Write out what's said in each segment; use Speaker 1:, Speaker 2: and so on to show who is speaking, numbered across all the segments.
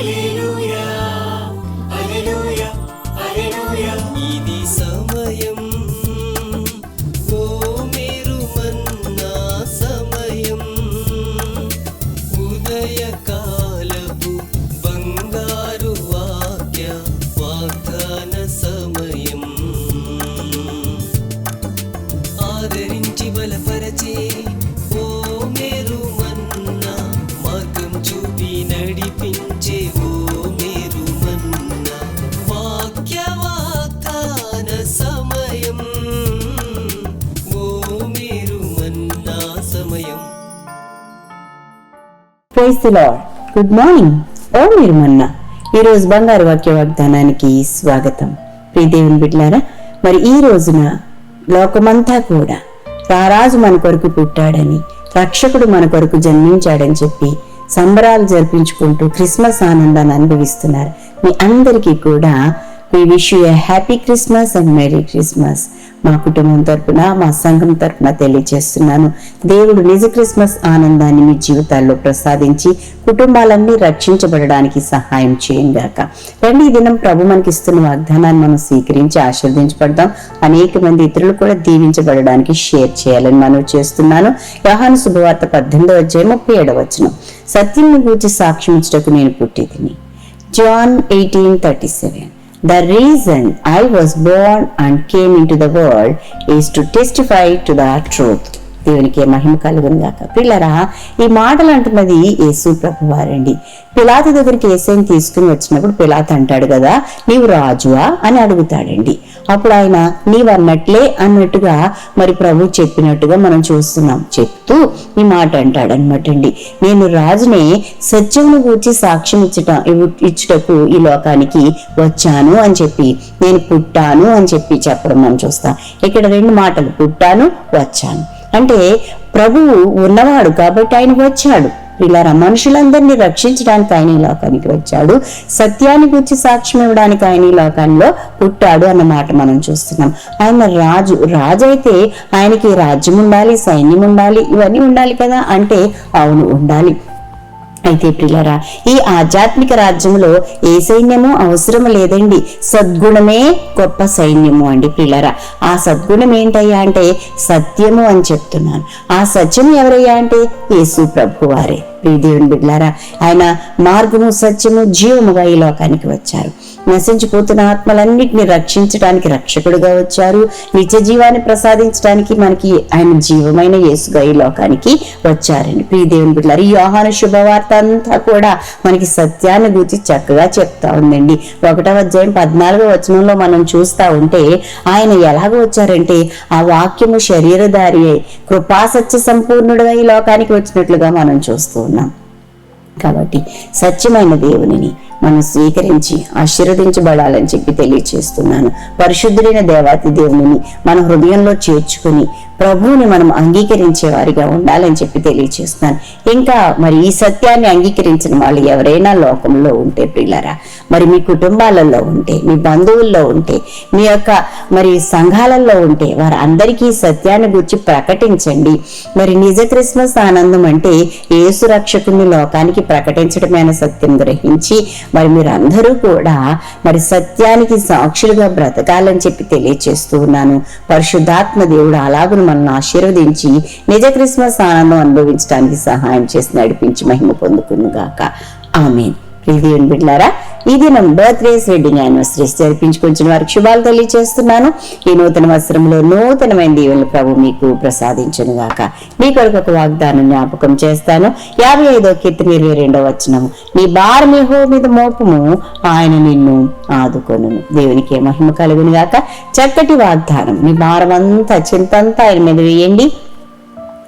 Speaker 1: ఇది
Speaker 2: praise lord. Good morning. ఓ మీరు మొన్న ఈరోజు బంగారు వాక్య వాగ్దానానికి స్వాగతం. ప్రియదేవుని బిడ్లారా మరి ఈ రోజున లోకమంతా కూడా రారాజు మన కొరకు పుట్టాడని రక్షకుడు మన కొరకు జన్మించాడని చెప్పి సంబరాలు జరిపించుకుంటూ క్రిస్మస్ ఆనందాన్ని అనుభవిస్తున్నారు. మీ అందరికీ కూడా we wish you a happy Christmas and merry Christmas మా కుటుంబం తరపున మా సంఘం తరపున తెలియజేస్తున్నాను. దేవుడు నిజ క్రిస్మస్ ఆనందాన్ని మీ జీవితాల్లో ప్రసాదించి కుటుంబాలన్నీ రక్షించబడడానికి సహాయం చేయంగాక రండి ఈ దినం ప్రభు మనకి ఇస్తున్న వాగ్దానాన్ని మనం స్వీకరించి ఆశీర్వదించబడదాం. అనేక మంది ఇతరులు కూడా దీవించబడడానికి షేర్ చేయాలని మనం చేస్తున్నాను. యహాను శుభవార్త పద్దెనిమిదో అధ్యాయం ముప్పై ఏడవ వచనం. సత్యం గూర్చి సాక్ష్యం ఇచ్చటకు నేను పుట్టిదిని John 18:37 The reason I was born and came into the world is to testify to the truth. దేవునికి మహిమ కలుగును గాక. పిల్లరా ఈ మాటలు అంటున్నది యేసు ప్రభు వారండి. పిలాతు దగ్గరికి ఏసైని తీసుకుని వచ్చినప్పుడు పిలాత్ అంటాడు కదా నీవు రాజువా అని అడుగుతాడండి. అప్పుడు ఆయన నీవన్నట్లే అన్నట్టుగా మరి ప్రభు చెప్పినట్టుగా మనం చూస్తున్నాం. చెప్తూ ఈ మాట అంటాడు అనమాట అండి నేను రాజునే సత్యమును గూర్చి సాక్ష్యం ఇచ్చట ఇవ్వు- ఇచ్చుటకు ఈ లోకానికి వచ్చాను అని చెప్పి నేను పుట్టాను అని చెప్పి చెప్పడం మనం చూస్తాం. ఇక్కడ రెండు మాటలు పుట్టాను వచ్చాను. అంటే ప్రభువు ఉన్నవాడు కాబట్టి ఆయన వచ్చాడు. ఇలా మనుషులందరినీ రక్షించడానికి ఆయన ఈ లోకానికి వచ్చాడు. సత్యాన్ని గురించి సాక్ష్యం ఇవ్వడానికి ఆయన ఈ లోకంలో పుట్టాడు అన్న మాట మనం చూస్తున్నాం. ఆయన రాజు రాజు అయితే ఆయనకి రాజ్యం ఉండాలి సైన్యం ఉండాలి ఇవన్నీ ఉండాలి కదా అంటే అవును ఉండాలి. అయితే ప్రియులరా ఈ ఆధ్యాత్మిక రాజ్యంలో ఏ సైన్యము అవసరం లేదండి. సద్గుణమే గొప్ప సైన్యము అండి ప్రియులరా ఆ సద్గుణం ఏంటయ్యా అంటే సత్యము అని చెప్తున్నాను. ఆ సత్యం ఎవరయ్యా అంటే యేసు ప్రభు వారే దేవుని బిడ్లారా ఆయన మార్గము సత్యము జీవముగా ఈ లోకానికి వచ్చారు. నశించిపోతున్న ఆత్మలన్నిటిని రక్షించడానికి రక్షకుడుగా వచ్చారు. నిత్య జీవాన్ని ప్రసాదించడానికి మనకి ఆయన జీవమైన యేసుగా ఈ లోకానికి వచ్చారండి. ప్రియ దేవుని బిడ్డలారు ఈ యోహాను శుభవార్త అంతా కూడా మనకి సత్యాన్ని గురించి చక్కగా చెప్తా ఉందండి. ఒకటవ అధ్యాయం పద్నాలుగో వచనంలో మనం చూస్తా ఉంటే ఆయన ఎలాగ వచ్చారంటే ఆ వాక్యము శరీరధారి అయి కృపాసత్య సంపూర్ణుడుగా ఈ లోకానికి వచ్చినట్లుగా మనం చూస్తూ ఉన్నాం కాబట్టి సత్యమైన దేవునిని మనం స్వీకరించి ఆశీర్వదించబడాలని చెప్పి తెలియచేస్తున్నాను. పరిశుద్ధుడైన దేవాతి దేవునిని మన హృదయంలో చేర్చుకుని ప్రభువుని మనం అంగీకరించే వారిగా ఉండాలని చెప్పి తెలియచేస్తున్నాను. ఇంకా మరి ఈ సత్యాన్ని అంగీకరించిన వాళ్ళు ఎవరైనా లోకంలో ఉంటే పిల్లరా మరి మీ కుటుంబాలలో ఉంటే మీ బంధువుల్లో ఉంటే మీ యొక్క మరి సంఘాలలో ఉంటే వారందరికీ సత్యాన్ని గురించి ప్రకటించండి. మరి నిజ క్రిస్మస్ ఆనందం అంటే యేసు రక్షకుని లోకానికి ప్రకటించడమైన సత్యం గ్రహించి మరి మీరందరూ కూడా మరి సత్యానికి సాక్షులుగా బ్రతకాలని చెప్పి తెలియచేస్తూ ఉన్నాను. పరిశుద్ధాత్మ దేవుడు అలాగును మనల్ని ఆశీర్వదించి నిజ క్రిస్మస్ ఆనందం అనుభవించడానికి సహాయం చేసి నడిపించి మహిమ పొందుకును ఆమె ఆమెన్ బిడ్లారా ఈ దినం బర్త్డేస్ వెడ్డింగ్ యానివర్సరీస్ జరిపించుకొచ్చిన వారికి శుభాలు తెలియజేస్తున్నాను ఈ నూతన వస్త్రంలో నూతనమైన దీవెనలు ప్రభు మీకు ప్రసాదించను గాక. మీ కొరకు ఒక వాగ్దానం జ్ఞాపకం చేస్తాను. యాభై ఐదో కీర్తన ఇరవై రెండో వచ్చినము నీ భారం యెహోవా మీద మోపము ఆయన నిన్ను ఆదుకొను దేవునికి మహిమ కలుగును గాక. చక్కటి వాగ్దానం. మీ భారమంతా చింతంతా ఆయన మీద వేయండి.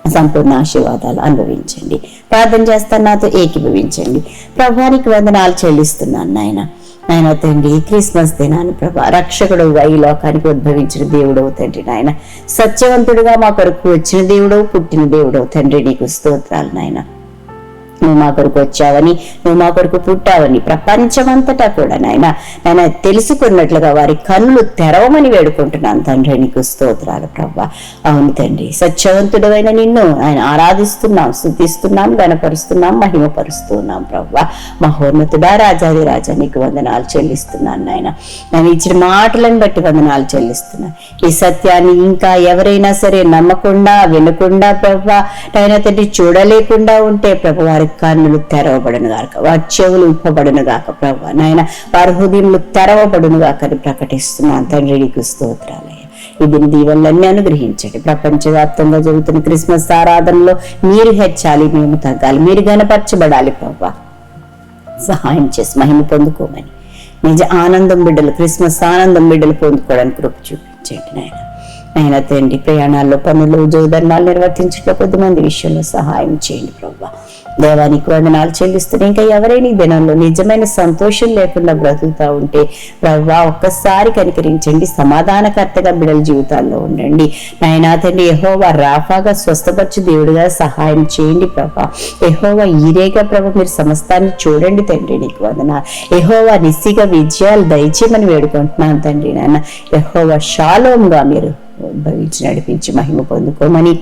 Speaker 2: సంపూర్ణ ఆశీర్వాదాలు అనుభవించండి. ప్రార్థన చేస్తాను నాతో ఏకీభవించండి. ప్రభానికి వందనాలు చెల్లిస్తున్నాను నాయన. నాయన తండ్రి క్రిస్మస్ దినాన్ని ప్రభా రక్షకుడు ఈ లోకానికి ఉద్భవించిన దేవుడవు తండ్రి నాయన. సత్యవంతుడుగా మా కొరకు వచ్చిన దేవుడవు పుట్టిన దేవుడవు తండ్రి నీకు స్తోత్రాలు నాయన. నువ్వు మా కొరకు వచ్చావని నువ్వు మా కొరకు పుట్టావని ప్రపంచమంతటా కూడా నాయన. నాయన తెలుసుకున్నట్లుగా వారి కన్నులు తెరవమని వేడుకుంటున్నాను తండ్రి నీకు స్తోత్రాలు ప్రభా అవును తండ్రి సత్యవంతుడైన నిన్ను ఆయన ఆరాధిస్తున్నాం స్థుతిస్తున్నాం గణపరుస్తున్నాం మహిమపరుస్తున్నాం ప్రభా మహోన్నతుడా రాజాది రాజా నీకు వందనాలు చెల్లిస్తున్నాను నాయన. నేను ఇచ్చిన మాటలను బట్టి వందనాలు చెల్లిస్తున్నాను ఈ సత్యాన్ని ఇంకా ఎవరైనా సరే నమ్మకుండా వినకుండా ప్రభా నాయన తండ్రి చూడలేకుండా ఉంటే ప్రభు వారి కన్నులు తెరవబడును గాక. వారి చెవులు ఇప్పబడును గాక ప్రభు. నాయన వారి హృదయములు తెరవబడును గాక అని ప్రకటిస్తున్నాను. తండ్రి నీకు స్తోత్రాలయ్య. ఇది దీవెనలన్నీ అనుగ్రహించండి. ప్రపంచవ్యాప్తంగా జరుగుతున్న క్రిస్మస్ ఆరాధనలో మీరు హెచ్చాలి మేము తగ్గాలి మీరు గనపరచబడాలి ప్రభు. సహాయం చేసి మహిమ పొందుకోమని. నిజ ఆనందం బిడ్డలు క్రిస్మస్ ఆనందం బిడ్డలు పొందుకోవడానికి కృప చూపించండి నాయన. నైనా తండ్రి ప్రయాణాల్లో పనులు జోధర్మాలు నిర్వర్తించట్లో కొద్దిమంది విషయంలో సహాయం చేయండి ప్రభా దేవానికి వందనాలు చెల్లిస్తున్నాయి ఇంకా ఎవరైనా ఈ దినంలో నిజమైన సంతోషం లేకుండా బ్రతుకుతా ఉంటే ప్రభా ఒక్కసారి కనికరించండి. సమాధానకర్తగా బిడల జీవితాల్లో ఉండండి. నాయనా తండ్రి ఎహోవా రాఫాగా స్వస్థపరచు దేవుడిగా సహాయం చేయండి ప్రభా ఎహోవా ఈరేగా ప్రభు మీరు సమస్తాన్ని చూడండి తండ్రి నీకు వందన ఎహోవా నిస్సిగా విజయాలు దయచేయమని వేడుకుంటున్నాను తండ్రి నాన్న. ఎహోవా షాలోంగా మీరు భవించి నడిపించి మహిమ పొందుకోమని.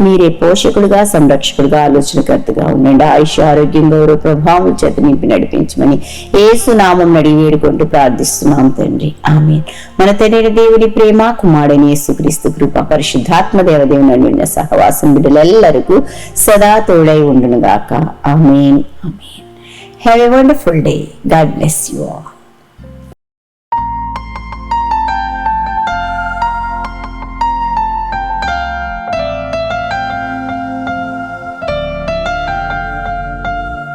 Speaker 2: మీరే పోషకుడుగా సంరక్షకుడుగా ఆలోచనకర్తగా ఉండండి. ఆయుష ఆరోగ్యం గౌరవ ప్రభావం చేత నింపి నడిపించమని ఏసు నామం వేడుకుంటూ ప్రార్థిస్తున్నాం తండ్రి. ఆమె మన తండ్రి దేవుని ప్రేమ కుమారుని యేసుక్రీస్తు కృప పరిశుద్ధాత్మ దేవదేవుని అన్యున్న సహవాసం బిడ్డలెల్లరికూ సదా తోడై ఉండునుగాక. Amen. Amen. Have a wonderful day God bless you all